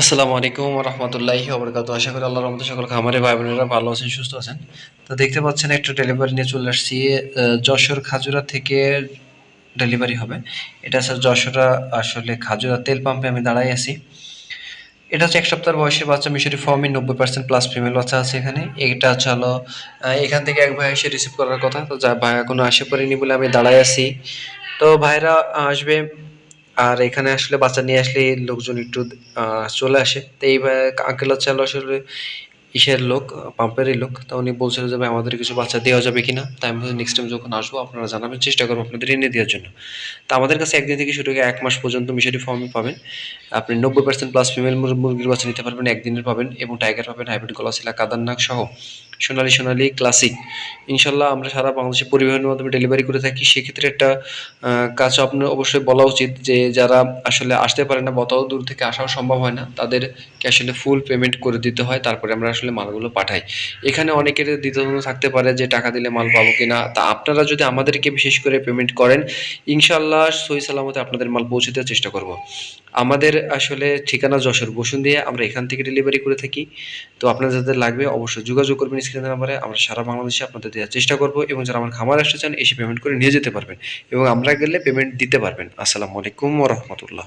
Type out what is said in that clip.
আসসালামু আলাইকুম রহমতুল্লাহি ওবরকাত আশা করি আল্লাহর রহমতে সকল খামারে ভাই বোনেরা ভালো আছেন, সুস্থ আছেন। তো দেখতে পাচ্ছেন একটা ডেলিভারি নিয়ে চলে আসছি যশোর খাজুরা থেকে ডেলিভারি হবে। এটা হচ্ছে যশোরা, আসলে খাজুরা তেল পাম্পে আমি দাঁড়াই আছি। এটা হচ্ছে এক সপ্তাহের বয়সের বাচ্চা, মিশরি ফর্মে নব্বই পার্সেন্ট প্লাস ফিমেল বাচ্চা আছে এখানে। এটা হলো এখান থেকে এক ভাই এসে রিসিভ করার কথা। তো যা ভাই এখনও আসে পড়েনি বলে আমি দাঁড়াই আছি। তো ভাইরা আসবে আর এখানে আসলে বাচ্চা নিয়ে আসলে লোকজন একটু চলে আসে। তো এই আঙ্কেল হচ্ছে আসলে ইসের লোক, পাম্পেরই লোক। তা উনি বলছিল যে আমাদের কিছু বাচ্চা দেওয়া যাবে কিনা? তাই আমি নেক্সট টাইম যখন আসব, আপনারা জানাবেন, চেষ্টা করব আপনাদের এনে দেওয়ার জন্য। তা আমাদের কাছে একদিন থেকে শুরু করে এক মাস পর্যন্ত মিশরি ফর্মে পাবেন। আপনি নব্বই পার্সেন্ট প্লাস ফিমেল মুরগির বাচ্চা নিতে পারবেন, একদিনের পাবেন এবং টাইগার পাবেন হাইব্রিড গলাশিলা কাদারনাক সহ। সোনালি সোনালি ক্লাসিক ইনশাল্লাহ আমরা সারা বাংলাদেশে পরিবহনের মাধ্যমে ডেলিভারি করে থাকি। সেক্ষেত্রে একটা কাজ আপনার অবশ্যই বলা উচিত যে যারা আসলে আসতে পারে না বতাও দূর থেকে আসাও সম্ভব হয় না তাদেরকে আসলে ফুল পেমেন্ট করে দিতে হয়, তারপরে আমরা আসলে মালগুলো পাঠাই। এখানে অনেকের দ্বিধাদ্বন্দ্ব থাকতে পারে যে টাকা দিলে মাল পাবো কিনা। তা আপনারা যদি আমাদেরকে বিশেষ করে পেমেন্ট করেন, ইনশাল্লাহ সই সালামতে আপনাদের মাল পৌঁছে দেওয়ার চেষ্টা করব। আমাদের আসলে ঠিকানা যশোর বসুন দিয়ে আমরা এখান থেকে ডেলিভারি করে থাকি। তো আপনার যাদের লাগবে, অবশ্যই যোগাযোগ করবেন স্ক্রিনের নাম্বারে আমরা সারা বাংলাদেশে আপনাদের দেওয়ার চেষ্টা করব এবং যারা আমার খামার আসতে চান, এসে পেমেন্ট করে নিয়ে যেতে পারবেন এবং আমরা গেলে পেমেন্ট দিতে পারবেন। আসসালামু আলাইকুম রহমতুল্লাহ।